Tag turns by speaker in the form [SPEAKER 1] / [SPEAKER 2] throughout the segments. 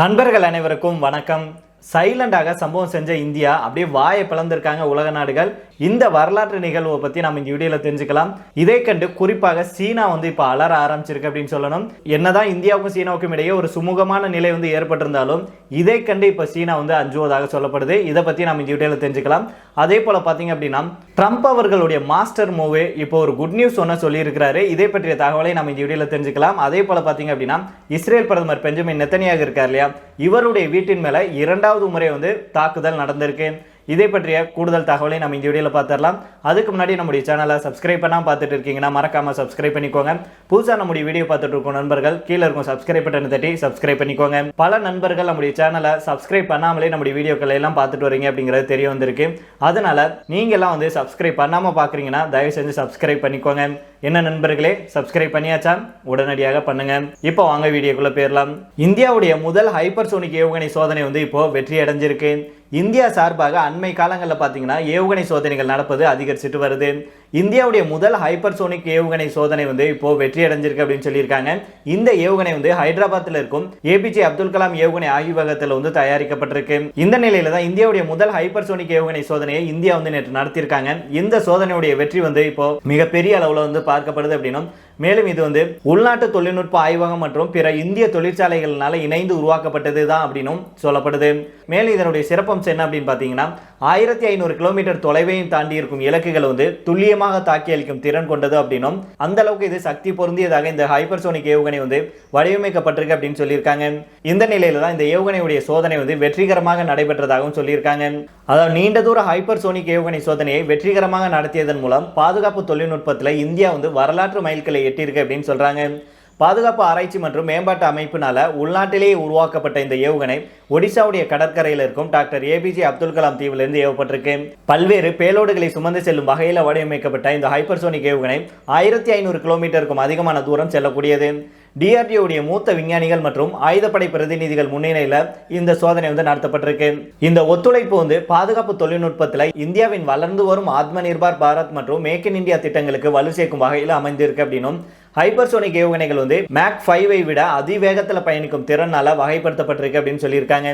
[SPEAKER 1] நண்பர்கள் அனைவருக்கும் வணக்கம். சைலண்டாக சம்பவம் செஞ்ச இந்தியா அப்படியே வாயை பிளந்திருக்காங்க உலக நாடுகள். இந்த வரலாற்று நிகழ்வை பற்றி நம்ம இந்த வீடியோவில் தெரிஞ்சுக்கலாம். இதை கண்டு குறிப்பாக சீனா வந்து இப்போ அலற ஆரம்பிச்சிருக்கு அப்படின்னு சொல்லணும். என்னதான் இந்தியாவுக்கும் சீனாவுக்கும் இடையே ஒரு சுமூகமான நிலை வந்து ஏற்பட்டிருந்தாலும் இதை கண்டு இப்போ சீனா வந்து அஞ்சுவதாக சொல்லப்படுது. இதை பற்றி நம்ம இந்த வீடியோல தெரிஞ்சுக்கலாம். அதே போல் பார்த்தீங்க அப்படின்னா ட்ரம்ப் அவர்களுடைய மாஸ்டர் மூவே இப்போ ஒரு குட் நியூஸ் ஒன்று சொல்லியிருக்கிறாரு. இதை பற்றிய தகவலை நம்ம இந்த வீடியோவில் தெரிஞ்சுக்கலாம். அதே போல் பார்த்தீங்க அப்படின்னா இஸ்ரேல் பிரதமர் பெஞ்சமின் நெத்தனியாக இருக்கார் இல்லையா? இவருடைய வீட்டின் மேலே இரண்டாவது முறை வந்து தாக்குதல் நடந்திருக்கு. இதை பற்றிய கூடுதல் தகவலை நம்ம இந்த வீடியோவில் பார்த்துடலாம். அதுக்கு முன்னாடி நம்முடைய சேனலை சப்ஸ்கிரைப் பண்ணால் பார்த்துட்டு இருக்கீங்கன்னா மறக்காமல் சப்ஸ்கிரைப் பண்ணிக்கோங்க. புதுசாக நம்முடைய வீடியோ பார்த்துட்டு இருக்கோம் நண்பர்கள் கீழே இருக்கும் சப்ஸ்கிரைப் பட்டனை தட்டி சப்ஸ்கிரைப் பண்ணிக்கோங்க. பல நண்பர்கள் நம்முடைய சேனலை சப்ஸ்கிரைப் பண்ணாமலே நம்முடைய வீடியோக்களை எல்லாம் பார்த்துட்டு வரீங்க அப்படிங்கிறது தெரிய வந்திருக்கு. அதனால் நீங்கள்லாம் வந்து சப்ஸ்கிரைப் பண்ணாமல் பார்க்குறீங்கன்னா தயவு செஞ்சு சப்ஸ்கிரைப் பண்ணிக்கோங்க. என்ன நண்பர்களே சப்ஸ்கிரைப் பண்ணியாச்சா? உடனடியாக பண்ணுங்க. இப்போ வாங்க வீடியோக்குள்ள போயிடலாம். இந்தியாவுடைய முதல் ஹைப்பர்சோனிக் ஏவுகணை சோதனை வந்து இப்போ வெற்றி அடைஞ்சிருக்கு. இந்தியா சார்பாக அண்மை காலங்களில் பார்த்தீங்கன்னா ஏவுகணை சோதனைகள் நடப்பது அதிகரிச்சுட்டு வருது. இந்தியாவுடைய முதல் ஹைப்பர்சோனிக் ஏவுகணை சோதனை வந்து இப்போ வெற்றி அடைஞ்சிருக்கு அப்படின்னு சொல்லியிருக்காங்க. இந்த ஏவுகணை வந்து ஹைதராபாத்தில் இருக்கும். ஏபிஜே அப்துல் கலாம் ஏவுகணை ஆய்வகத்தில் வந்து தயாரிக்கப்பட்டிருக்கு. இந்த நிலையில தான் இந்தியாவுடைய முதல் ஹைப்பர்சோனிக் ஏவுகணை சோதனையை இந்தியா வந்து நேற்று நடத்தியிருக்காங்க. இந்த சோதனையுடைய வெற்றி வந்து இப்போ மிகப்பெரிய அளவில் வந்து பார்க்கப்படுது அப்படின்னும் மேலும் இது வந்து உள்நாட்டு தொழில்நுட்ப ஆய்வகம் மற்றும் பிற இந்திய தொழிற்சாலைகள்னால இணைந்து உருவாக்கப்பட்டது தான் அப்படின்னும் சொல்லப்படுது. மேலும் இதனுடைய சிறப்பம்சம் என்ன அப்படின்னு பார்த்தீங்கன்னா ஆயிரத்தி ஐநூறு கிலோமீட்டர் தொலைவையும் தாண்டி இருக்கும் இலக்குகள் வந்து துல்லியமாக தாக்கி அளிக்கும் திறன் கொண்டது அப்படின்னும் அந்த அளவுக்கு இது சக்தி பொருந்தியதாக இந்த ஹைப்பர்சோனிக் ஏவுகணை வந்து வடிவமைக்கப்பட்டிருக்கு அப்படின்னு சொல்லியிருக்காங்க. இந்த நிலையில தான் இந்த ஏவுகணையுடைய சோதனை வந்து வெற்றிகரமாக நடைபெற்றதாகவும் சொல்லியிருக்காங்க. அதாவது நீண்ட தூர ஹைப்பர்சோனிக் ஏவுகணை சோதனையை வெற்றிகரமாக நடத்தியதன் மூலம் பாதுகாப்பு தொழில்நுட்பத்தில் இந்தியா வந்து வரலாற்று மைல்களை எட்டியிருக்கு அப்படின்னு சொல்கிறாங்க பாதுகாப்பு ஆராய்ச்சி மற்றும் மேம்பாட்டு அமைப்பினால் உள்நாட்டிலேயே உருவாக்கப்பட்ட இந்த ஏவுகணை ஒடிசாவுடைய கடற்கரையில் இருக்கும் டாக்டர் ஏபிஜே அப்துல் கலாம் தீவிலிருந்து ஏவப்பட்டிருக்கு. பல்வேறு பேலோடுகளை சுமந்து செல்லும் வகையில் வடிவமைக்கப்பட்ட இந்த ஹைப்பர்சோனிக் ஏவுகணை ஆயிரத்தி ஐநூறு கிலோமீட்டருக்கும் அதிகமான தூரம் செல்லக்கூடியது. டிஆர்டிஓடைய மூத்த விஞ்ஞானிகள் மற்றும் ஆயுதப்படை பிரதிநிதிகள் முன்னிலையில் இந்த சோதனை வந்து நடத்தப்பட்டிருக்கு. இந்த ஒத்துழைப்பு வந்து பாதுகாப்பு தொழில்நுட்பத்தில் இந்தியாவின் வளர்ந்து வரும் ஆத்ம நிர்பார் பாரத் மற்றும் மேக் இன் இந்தியா திட்டங்களுக்கு வலு சேர்க்கும் வகையில் அமைந்திருக்கு அப்படின்னும் ஹைப்பர்சோனிக் ஏவுகணைகள் வந்து மேக் ஃபைவை விட அதிவேகத்தில் பயணிக்கும் திறனால் வகைப்படுத்தப்பட்டிருக்கு அப்படின்னு சொல்லியிருக்காங்க.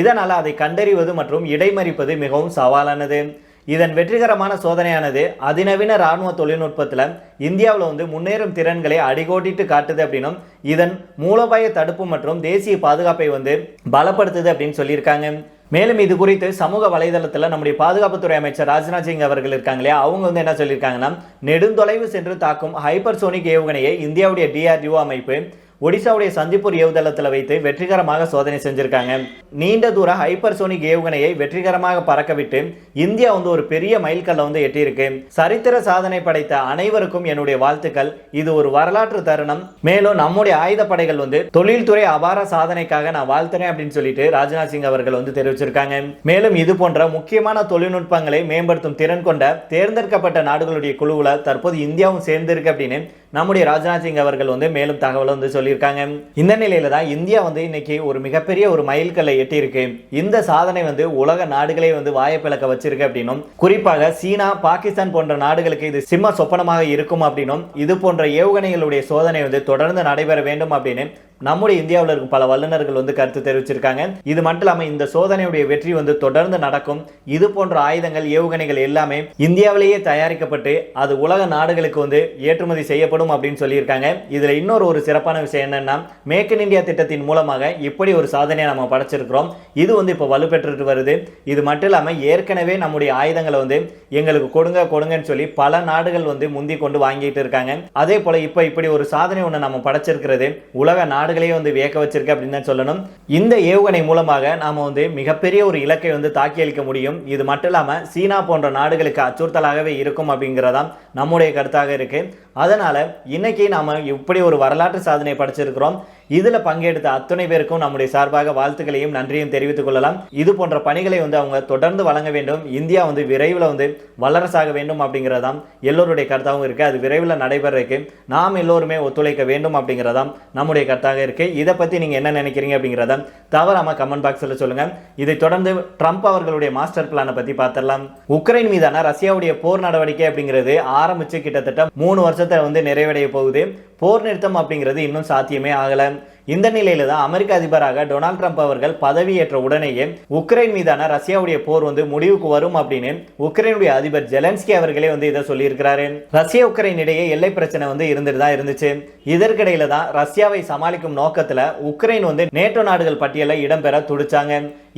[SPEAKER 1] இதனால் அதை கண்டறிவது மற்றும் இடைமறிப்பது மிகவும் சவாலானது. இதன் வெற்றிகரமான சோதனையானது அதிநவீன ராணுவ தொழில்நுட்பத்தில் இந்தியாவில் வந்து முன்னேறும் திறன்களை அடிகோட்டிட்டு காட்டுது அப்படின்னும் இதன் மூலோபாய தடுப்பு மற்றும் தேசிய பாதுகாப்பை வந்து பலப்படுத்துது அப்படின்னு சொல்லியிருக்காங்க. மேலும் இது குறித்து சமூக வலைதளத்தில் நம்முடைய பாதுகாப்புத்துறை அமைச்சர் ராஜ்நாத் சிங் அவர்கள் இருக்காங்க இல்லையா? அவங்க வந்து என்ன சொல்லியிருக்காங்கன்னா நெடுந்தொலைவு சென்று தாக்கும் ஹைப்பர்சோனிக் ஏவுகணையை இந்தியாவுடைய டிஆர்டிஓ அமைப்பு ஒடிசாவுடைய சந்திப்பூர் ஏவுதளத்தில் வைத்து வெற்றிகரமாக சோதனை செஞ்சிருக்காங்க. நீண்ட தூர ஹைப்பர்சோனிக் ஏவுகணையை வெற்றிகரமாக பறக்கவிட்டு இந்தியா வந்து ஒரு பெரிய மைல்கல்லை வந்து எட்டியிருக்கு. சரித்திர சாதனை படைத்த அனைவருக்கும் என்னுடைய வாழ்த்துக்கள். இது ஒரு வரலாற்று தருணம். மேலும் நம்முடைய ஆயுதப்படைகள் வந்து தொழில்துறை அபார சாதனைக்காக நான் வாழ்த்துறேன் அப்படின்னு சொல்லிட்டு ராஜ்நாத் சிங் அவர்கள் வந்து தெரிவிச்சிருக்காங்க. மேலும் இது போன்ற முக்கியமான தொழில்நுட்பங்களை மேம்படுத்தும் திறன் கொண்ட தேர்ந்தெடுக்கப்பட்ட நாடுகளுடைய குழுவில் தற்போது இந்தியாவும் சேர்ந்திருக்கு அப்படின்னு நம்முடைய ராஜ்நாத் சிங் அவர்கள் வந்து மேலும் தகவலை வந்து சொல்லியிருக்காங்க. இந்த நிலையில தான் இந்தியா வந்து இன்னைக்கு ஒரு மிகப்பெரிய ஒரு மைல்கல்லை எட்டியிருக்கு. இந்த சாதனை வந்து உலக நாடுகளே வந்து வாயப்பிழக்க வச்சிருக்கு அப்படின்னும் குறிப்பாக சீனா பாகிஸ்தான் போன்ற நாடுகளுக்கு இது சிம்ம சொப்பனமாக இருக்கும் அப்படின்னும் இது போன்ற ஏவுகணைகளுடைய சோதனை வந்து தொடர்ந்து நடைபெற வேண்டும் அப்படின்னு நம்முடைய இந்தியாவில் இருக்கும் பல வல்லுநர்கள் வந்து கருத்து தெரிவிச்சிருக்காங்க. இது மட்டும் இல்லாமல் இந்த சோதனையுடைய வெற்றி வந்து தொடர்ந்து நடக்கும். இது போன்ற ஆயுதங்கள் ஏவுகணைகள் எல்லாமே இந்தியாவிலேயே தயாரிக்கப்பட்டு அது உலக நாடுகளுக்கு வந்து ஏற்றுமதி செய்யப்படும் அப்படின்னு சொல்லியிருக்காங்க. இதில் இன்னொரு ஒரு சிறப்பான விஷயம் என்னன்னா மேக் இன் இந்தியா திட்டத்தின் மூலமாக இப்படி ஒரு சாதனையை நம்ம படைச்சிருக்கிறோம். இது வந்து இப்போ வலுப்பெற்றுட்டு வருது. இது மட்டும் இல்லாமல் ஏற்கனவே நம்முடைய ஆயுதங்களை வந்து எங்களுக்கு கொடுங்க கொடுங்கன்னு சொல்லி பல நாடுகள் வந்து முந்தி கொண்டு வாங்கிட்டு இருக்காங்க. அதே போல இப்போ இப்படி ஒரு சாதனை ஒன்று நம்ம படைச்சிருக்கிறது. உலக நாடு நாடுகளையும் வந்து வியக்க வச்சிருக்கு அப்படின்னு தான் சொல்லணும். இந்த ஏவுகணை மூலமாக நாம வந்து மிகப்பெரிய ஒரு இலக்கை வந்து தாக்கி அளிக்க முடியும். இது மட்டும் இல்லாமல் சீனா போன்ற நாடுகளுக்கு அச்சுறுத்தலாகவே இருக்கும் அப்படிங்கிறதாம் நம்முடைய கருத்தாக இருக்கு. அதனால இன்னைக்கு நாம இப்படி ஒரு வரலாற்று சாதனை படைச்சிருக்கிறோம். இதில் பங்கெடுத்த அத்துணை பேருக்கும் நம்முடைய சார்பாக வாழ்த்துக்களையும் நன்றியும் தெரிவித்துக் கொள்ளலாம். இது போன்ற பணிகளை வந்து அவங்க தொடர்ந்து வழங்க வேண்டும். இந்தியா வந்து விரைவில் வந்து வல்லரசாக வேண்டும் அப்படிங்கிறதாம் எல்லோருடைய கருத்தாகவும் இருக்குது அது விரைவில் நடைபெறக்கு நாம் எல்லோருமே ஒத்துழைக்க வேண்டும் அப்படிங்கிறதாம் நம்முடைய கருத்தாக இருக்குது இதை பற்றி நீங்கள் என்ன நினைக்கிறீங்க அப்படிங்கிறத தவறாமல் கமெண்ட் பாக்ஸில் சொல்லுங்கள் இதை தொடர்ந்து ட்ரம்ப் அவர்களுடைய மாஸ்டர் பிளானை பற்றி பார்த்துடலாம் உக்ரைன் மீதான ரஷ்யாவுடைய போர் நடவடிக்கை அப்படிங்கிறது ஆரம்பித்து கிட்டத்தட்ட மூணு வருஷத்தை வந்து நிறைவடைய போகுது. போர் நிறுத்தம் அப்படிங்கிறது இன்னும் சாத்தியமே ஆகலை. இந்த நிலையில தான் அமெரிக்க அதிபராக டொனால்ட் ட்ரம்ப் அவர்கள் பதவியேற்ற உடனேயே உக்ரைன் மீதான ரஷ்யாவுடைய போர் வந்து முடிவுக்கு வரும் அப்படின்னு உக்ரைனுடைய அதிபர் ஜெலன்ஸ்கி அவர்களே வந்து இதை சொல்லியிருக்கிறாரு. ரஷ்யா உக்ரைன் இடையே எல்லை பிரச்சனை வந்து இருந்துட்டு தான் இருந்துச்சு. இதற்கிடையில தான் ரஷ்யாவை சமாளிக்கும் நோக்கத்துல உக்ரைன் வந்து நேட்டோ நாடுகள் பட்டியலில் இடம்பெற துடிச்சாங்க.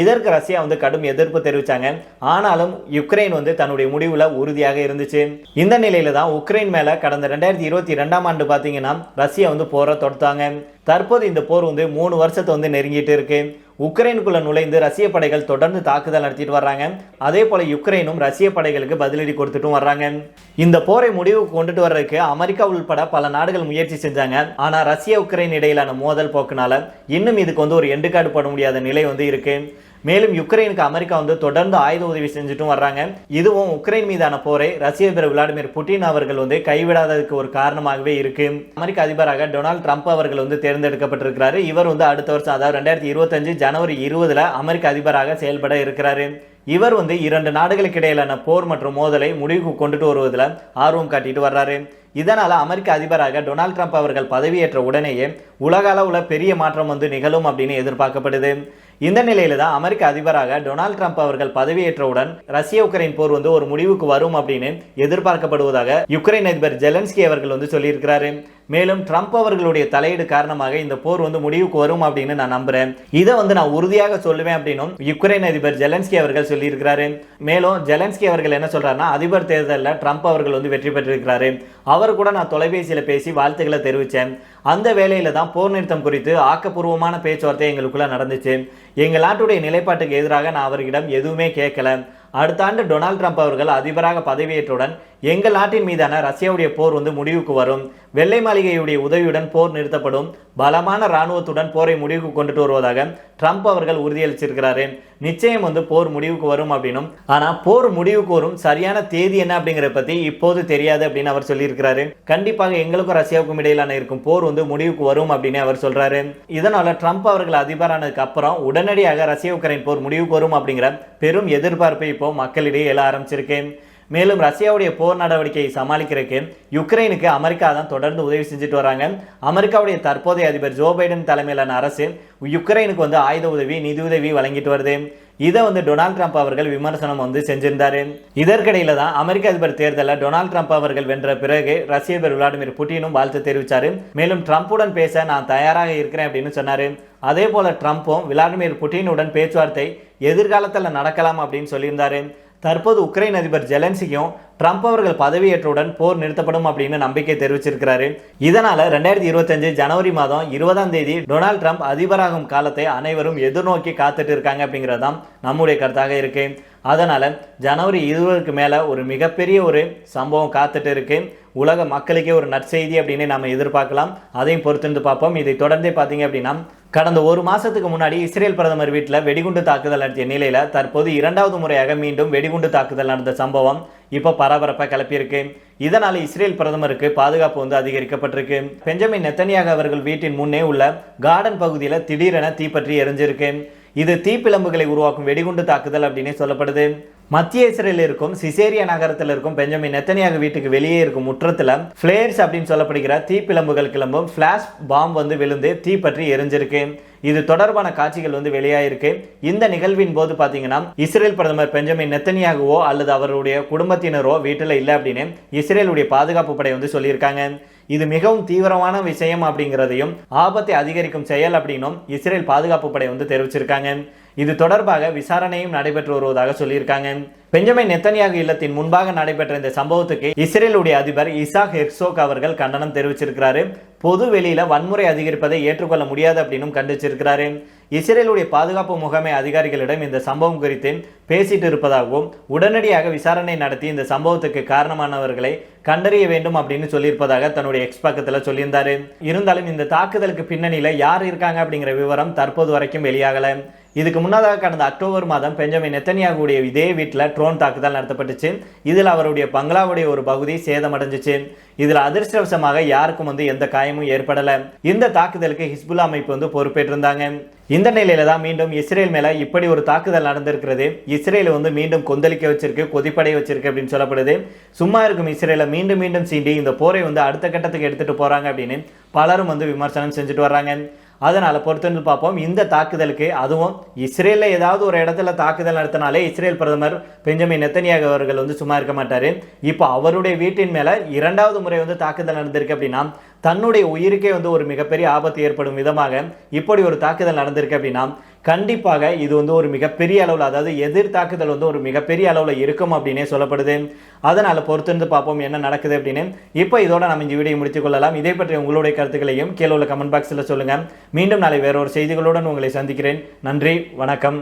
[SPEAKER 1] இதற்கு ரஷ்யா வந்து கடும் எதிர்ப்பு தெரிவிச்சாங்க. ஆனாலும் யுக்ரைன் வந்து தன்னுடைய முடிவுல உறுதியாக இருந்துச்சு. இந்த நிலையில தான் உக்ரைன் மேல கடந்த ரெண்டாயிரத்தி இருபத்தி ரெண்டாம் ஆண்டு பாத்தீங்கன்னா ரஷ்யா வந்து போரை தொடுத்தாங்க. தற்போது இந்த போர் வந்து மூணு வருஷத்தை வந்து நெருங்கிட்டு இருக்கு. உக்ரைனுக்குள்ள நுழைந்து ரஷ்ய படைகள் தொடர்ந்து தாக்குதல் நடத்திட்டு வர்றாங்க. அதே போல யுக்ரைனும் ரஷ்ய படைகளுக்கு பதிலடி கொடுத்துட்டும் வர்றாங்க. இந்த போரை முடிவுக்கு கொண்டுட்டு வர்றதுக்கு அமெரிக்கா உள்பட பல நாடுகள் முயற்சி செஞ்சாங்க. ஆனால் ரஷ்யா உக்ரைன் இடையிலான மோதல் போக்குனால இன்னும் இதுக்கு வந்து ஒரு எண்டுக்காடு போட முடியாத நிலை வந்து இருக்குது மேலும் யுக்ரைனுக்கு அமெரிக்கா வந்து தொடர்ந்து ஆயுத உதவி செஞ்சுட்டும் வர்றாங்க. இதுவும் உக்ரைன் மீதான போரை ரஷ்ய அதிபர் விளாடிமிர் புட்டின் அவர்கள் வந்து கைவிடாததுக்கு ஒரு காரணமாகவே இருக்கு. அமெரிக்க அதிபராக டொனால்ட் ட்ரம்ப் அவர்கள் வந்து தேர்ந்தெடுக்கப்பட்டிருக்கிறாரு. இவர் வந்து அடுத்த வருஷம் அதாவது ரெண்டாயிரத்தி இருபத்தஞ்சு ஜனவரி இருபதுல அமெரிக்க அதிபராக செயல்பட இருக்கிறாரு. இவர் வந்து இரண்டு நாடுகளுக்கு இடையிலான போர் மற்றும் மோதலை முடிவுக்கு கொண்டுட்டு வருவதில் ஆர்வம் காட்டிட்டு வர்றாரு. இதனால் அமெரிக்க அதிபராக டொனால்ட் ட்ரம்ப் அவர்கள் பதவியேற்ற உடனேயே உலக அளவில் பெரிய மாற்றம் வந்து நிகழும் அப்படின்னு எதிர்பார்க்கப்படுது. இந்த நிலையில தான் அமெரிக்க அதிபராக டொனால்ட் ட்ரம்ப் அவர்கள் பதவியேற்றவுடன் ரஷ்ய உக்ரைன் போர் வந்து ஒரு முடிவுக்கு வரும் அப்படின்னு எதிர்பார்க்கப்படுவதாக யுக்ரைன் அதிபர் ஜெலன்ஸ்கி அவர்கள் வந்து சொல்லியிருக்கிறாரு. மேலும் ட்ரம்ப் அவர்களுடைய தலையீடு காரணமாக இந்த போர் வந்து முடிவுக்கு வரும் அப்படின்னு நான் நம்புறேன். இதை வந்து நான் உறுதியாக சொல்லுவேன் அப்படின்னும் யுக்ரைன் அதிபர் ஜெலன்ஸ்கி அவர்கள் சொல்லியிருக்கிறாரு. மேலும் ஜெலன்ஸ்கி அவர்கள் என்ன சொல்றாருன்னா அதிபர் தேர்தலில் ட்ரம்ப் அவர்கள் வந்து வெற்றி பெற்றிருக்கிறாரு. அவர் கூட நான் தொலைபேசியில் பேசி வாழ்த்துக்களை தெரிவித்தேன் அந்த வேலையில தான் போர் நிறுத்தம் குறித்து ஆக்கப்பூர்வமான பேச்சுவார்த்தை எங்களுக்குள்ள நடந்துச்சு. எங்கள் நாட்டுடைய நிலைப்பாட்டுக்கு எதிராக நான் அவர்களிடம் எதுவுமே கேட்கல. அடுத்த ஆண்டு டொனால்ட் ட்ரம்ப் அவர்கள் அதிபராக பதவியேற்றவுடன் எங்கள் நாட்டின் மீதான ரஷ்யாவுடைய போர் வந்து முடிவுக்கு வரும். வெள்ளை மாளிகையுடைய உதவியுடன் போர் நிறுத்தப்படும். பலமான இராணுவத்துடன் போரை முடிவுக்கு கொண்டுட்டு வருவதாக ட்ரம்ப் அவர்கள் உறுதியளிச்சிருக்கிறாரு. நிச்சயம் வந்து போர் முடிவுக்கு வரும் அப்படின்னும். ஆனால் போர் முடிவுக்கு வரும் சரியான தேதி என்ன அப்படிங்கிறத பற்றி இப்போது தெரியாது அப்படின்னு அவர் சொல்லியிருக்கிறாரு. கண்டிப்பாக எங்களுக்கும் ரஷ்யாவுக்கும் இடையிலான இருக்கும் போர் வந்து முடிவுக்கு வரும் அப்படின்னு அவர் சொல்கிறாரு இதனால் ட்ரம்ப் அவர்கள் அதிபரானதுக்கு அப்புறம் உடனடியாக ரஷ்ய உக்ரைன் போர் முடிவுக்கு வரும் அப்படிங்கிற பெரும் எதிர்பார்ப்பை இப்போ மக்களிடையே எழ ஆரம்பிச்சிருக்கேன் மேலும் ரஷ்யாவுடைய போர் நடவடிக்கையை சமாளிக்கிறதுக்கு யுக்ரைனுக்கு அமெரிக்கா தான் தொடர்ந்து உதவி செஞ்சுட்டு வராங்க. அமெரிக்காவுடைய தற்போதைய அதிபர் ஜோ பைடன் தலைமையிலான அரசு யுக்ரைனுக்கு வந்து ஆயுத உதவி நிதி உதவி வழங்கிட்டு வருது. இதை வந்து டொனால்ட் ட்ரம்ப் அவர்கள் விமர்சனம் வந்து செஞ்சிருந்தாரு. இதற்கிடையில தான் அமெரிக்க அதிபர் தேர்தலில் டொனால்ட் ட்ரம்ப் அவர்கள் வென்ற பிறகு ரஷ்ய அதிபர் விளாடிமிர் புட்டினும் வாழ்த்து தெரிவித்தாரு மேலும் ட்ரம்ப்புடன் பேச நான் தயாராக இருக்கிறேன் அப்படின்னு சொன்னாரு. அதே போல ட்ரம்ப்பும் விளாடிமிர் புட்டினுடன் பேச்சுவார்த்தை எதிர்காலத்தில் நடக்கலாம் அப்படின்னு சொல்லியிருந்தாரு. தற்போது உக்ரைன் அதிபர் ஜெலன்சிக்கும் ட்ரம்ப் அவர்கள் பதவியேற்றவுடன் போர் நிறுத்தப்படும் அப்படின்னு நம்பிக்கை தெரிவிச்சிருக்கிறாரு. இதனால ரெண்டாயிரத்தி இருபத்தஞ்சு ஜனவரி மாதம் இருபதாம் தேதி டொனால்ட் ட்ரம்ப் அதிபராகும் காலத்தை அனைவரும் எதிர்நோக்கி காத்துட்டு இருக்காங்க அப்படிங்கிறது தான் நம்முடைய கருத்தாக இருக்கு. அதனால ஜனவரி இருபதுக்கு மேல ஒரு மிகப்பெரிய ஒரு சம்பவம் காத்துட்டு இருக்கு. உலக மக்களுக்கே ஒரு நற்செய்தி அப்படின்னு நம்ம எதிர்பார்க்கலாம். அதையும் பொறுத்திருந்து பார்ப்போம். இதை தொடர்ந்தே பார்த்தீங்க அப்படின்னா கடந்த ஒரு மாதத்துக்கு முன்னாடி இஸ்ரேல் பிரதமர் வீட்டில் வெடிகுண்டு தாக்குதல் நடத்திய நிலையில் தற்போது இரண்டாவது முறையாக மீண்டும் வெடிகுண்டு தாக்குதல் நடந்த சம்பவம் இப்போ பரபரப்பை கிளப்பியிருக்கு. இதனால் இஸ்ரேல் பிரதமருக்கு பாதுகாப்பு வந்து அதிகரிக்கப்பட்டிருக்கு. பெஞ்சமின் நெத்தனியாக அவர்கள் வீட்டின் முன்னே உள்ள கார்டன் பகுதியில் திடீரென தீப்பற்றி எரிஞ்சிருக்கு. இது தீப்பிழம்புகளை உருவாக்கும் வெடிகுண்டு தாக்குதல் அப்படின்னு சொல்லப்படுது. மத்திய இஸ்ரேலில் இருக்கும் சிசேரிய நகரத்தில் இருக்கும் பெஞ்சமின் நெத்தனியாக வீட்டுக்கு வெளியே இருக்கும் முற்றத்தில் ஃப்ளேர்ஸ் அப்படின்னு சொல்லப்படுகிற தீப்பிழம்புகள் கிளம்பும். ஃப்ளாஷ் பாம் வந்து விழுந்து தீப்பற்றி எரிஞ்சிருக்கு. இது தொடர்பான காட்சிகள் வந்து வெளியாயிருக்கு. இந்த நிகழ்வின் போது பார்த்தீங்கன்னா இஸ்ரேல் பிரதமர் பெஞ்சமின் நெத்தனியாகவோ அல்லது அவருடைய குடும்பத்தினரோ வீட்டில் இல்லை அப்படின்னு இஸ்ரேலுடைய பாதுகாப்பு படை வந்து சொல்லியிருக்காங்க. இது மிகவும் தீவிரமான விஷயம் அப்படிங்கிறதையும் ஆபத்தை அதிகரிக்கும் செயல் அப்படின்னும் இஸ்ரேல் பாதுகாப்பு படை வந்து தெரிவிச்சிருக்காங்க. இது தொடர்பாக விசாரணையும் நடைபெற்று வருவதாக சொல்லியிருக்காங்க. பெஞ்சமின் நெத்தனியாக இல்லத்தின் முன்பாக நடைபெற்ற இந்த சம்பவத்துக்கு இஸ்ரேலுடைய அதிபர் இசாக் ஹெர்சோக் அவர்கள் கண்டனம் தெரிவிச்சிருக்கிறாரு. பொது வெளியில வன்முறை அதிகரிப்பதை ஏற்றுக்கொள்ள முடியாது அப்படின்னும் கண்டிச்சிருக்கிறாரு. இஸ்ரேலுடைய பாதுகாப்பு முகமை அதிகாரிகளிடம் இந்த சம்பவம் குறித்து பேசிட்டு இருப்பதாகவும் உடனடியாக விசாரணை நடத்தி இந்த சம்பவத்துக்கு காரணமானவர்களை கண்டறிய வேண்டும் அப்படின்னு சொல்லியிருப்பதாக தன்னுடைய எக்ஸ் பக்கத்தில் சொல்லியிருந்தாரு. இருந்தாலும் இந்த தாக்குதலுக்கு பின்னணியில யார் இருக்காங்க அப்படிங்கிற விவரம் தற்போது வரைக்கும் வெளியாகல. இதுக்கு முன்னதாக கடந்த அக்டோபர் மாதம் பெஞ்சமின் நெத்தனியாகுடைய இதே வீட்டில் ட்ரோன் தாக்குதல் நடத்தப்பட்டுச்சு. இதில் அவருடைய பங்களாவுடைய ஒரு பகுதி சேதமடைஞ்சிச்சு. இதில் அதிர்ஷ்டவசமாக யாருக்கும் வந்து எந்த காயமும் ஏற்படலை. இந்த தாக்குதலுக்கு ஹிஸ்புல்லா அமைப்பு வந்து பொறுப்பேற்றிருந்தாங்க. இந்த நிலையில தான் மீண்டும் இஸ்ரேல் மேல இப்படி ஒரு தாக்குதல் நடந்திருக்கிறது. இஸ்ரேலை வந்து மீண்டும் கொந்தளிக்க வச்சிருக்கு கொதிப்படைய வச்சிருக்கு அப்படின்னு சொல்லப்படுது. சும்மா இருக்கும் இஸ்ரேலை மீண்டும் மீண்டும் சீண்டி இந்த போரை வந்து அடுத்த கட்டத்துக்கு எடுத்துட்டு போறாங்க அப்படின்னு பலரும் வந்து விமர்சனம் செஞ்சுட்டு வர்றாங்க. அதனால் பொறுத்திருந்து பார்ப்போம். இந்த தாக்குதலுக்கு அதுவும் இஸ்ரேலில் ஏதாவது ஒரு இடத்துல தாக்குதல் நடத்தினாலே இஸ்ரேல் பிரதமர் பெஞ்சமின் நெத்தனியாக அவர்கள் வந்து சும்மா இருக்க மாட்டார். இப்போ அவருடைய வீட்டின் மேலே இரண்டாவது முறை வந்து தாக்குதல் நடந்திருக்கு அப்படின்னா தன்னுடைய உயிருக்கே வந்து ஒரு மிகப்பெரிய ஆபத்து ஏற்படும் விதமாக இப்படி ஒரு தாக்குதல் நடந்திருக்கு அப்படின்னா கண்டிப்பாக இது வந்து ஒரு மிகப்பெரிய அளவில் அதாவது எதிர் தாக்குதல் வந்து ஒரு மிகப்பெரிய அளவில் இருக்கும் அப்படின்னே சொல்லப்படுது. அதனால் பொறுத்திருந்து பார்ப்போம் என்ன நடக்குது அப்படின்னு. இப்போ இதோட நம்ம இந்த வீடியோ முடித்துக் கொள்ளலாம். இதை பற்றி உங்களுடைய கருத்துக்களையும் கீழே உள்ள கமெண்ட் பாக்ஸில் சொல்லுங்கள் மீண்டும் நாளை வேற ஒரு செய்திகளுடன் உங்களை சந்திக்கிறேன். நன்றி வணக்கம்.